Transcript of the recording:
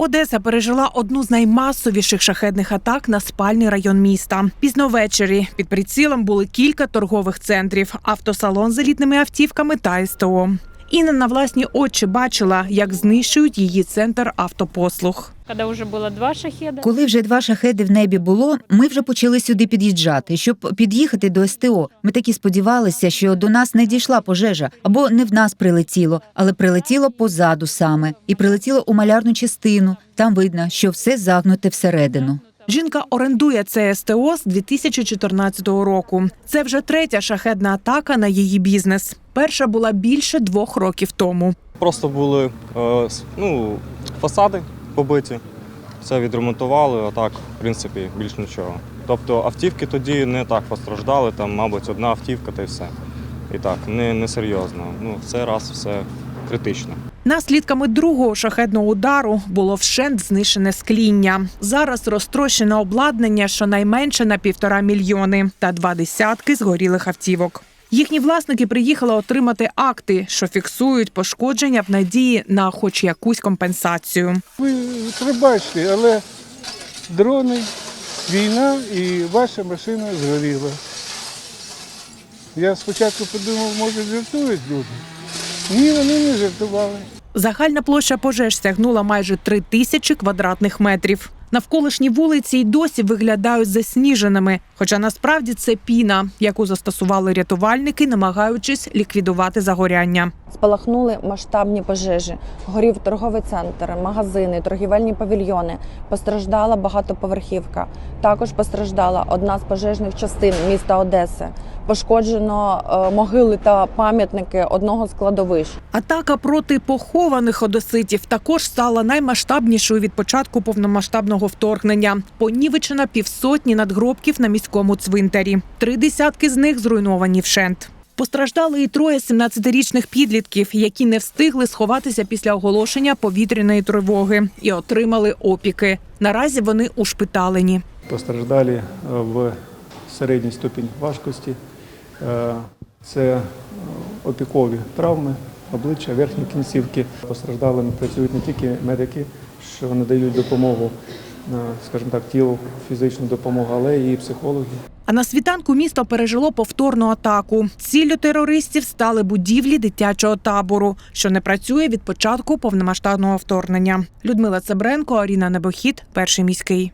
Одеса пережила одну з наймасовіших шахедних атак на спальний район міста. Пізно ввечері під прицілом були кілька торгових центрів, автосалон з елітними автівками та СТО. Інна на власні очі бачила, як знищують її центр автопослуг. Коли вже два шахеди в небі було, ми вже почали сюди під'їжджати, щоб під'їхати до СТО. Ми таки сподівалися, що до нас не дійшла пожежа, або не в нас прилетіло, але прилетіло позаду саме, і прилетіло у малярну частину. Там видно, що все загнуте всередину. Жінка орендує це СТО з 2014 року. Це вже третя шахедна атака на її бізнес. Перша була більше двох років тому. Просто були е, ну, фасади побиті, все відремонтували, а так, в принципі, більш нічого. Тобто автівки тоді не так постраждали, там, мабуть, одна автівка та й все. І так, не, не серйозно. Ну, в раз все критично. Наслідками другого шахедного удару було вщент знищене скління. Зараз розтрощене обладнання щонайменше на півтора мільйони та два десятки згорілих автівок. Їхні власники приїхали отримати акти, що фіксують пошкодження в надії на хоч якусь компенсацію. Ви пробачте, але дрони, війна і ваша машина згоріла. Я спочатку подумав, може жартують люди. Ні, вони не жартували. Загальна площа пожеж сягнула майже три тисячі квадратних метрів. Навколишні вулиці й досі виглядають засніженими, хоча насправді це піна, яку застосували рятувальники, намагаючись ліквідувати загоряння. Спалахнули масштабні пожежі. Горів торговий центр, магазини, торгівельні павільйони. Постраждала багатоповерхівка. Також постраждала одна з пожежних частин міста Одеси. Пошкоджено е, могили та пам'ятники одного з кладовищ. Атака проти похованих одеситів також стала наймасштабнішою від початку повномасштабного вторгнення. Понівечена півсотні надгробків на міському цвинтарі. Три десятки з них зруйновані вщент. Постраждали і троє 17-річних підлітків, які не встигли сховатися після оголошення повітряної тривоги і отримали опіки. Наразі вони ушпиталені. Постраждалі е, в середній ступінь важкості. Е, Це е, опікові травми, обличчя, верхні кінцівки. Постраждалими працюють не тільки медики, що надають допомогу, е, скажімо так, тілу, фізичну допомогу, але і психологи. А на світанку місто пережило повторну атаку. Ціллю терористів стали будівлі дитячого табору, що не працює від початку повномасштабного вторгнення. Людмила Цебренко, Аріна Небохід, перший міський.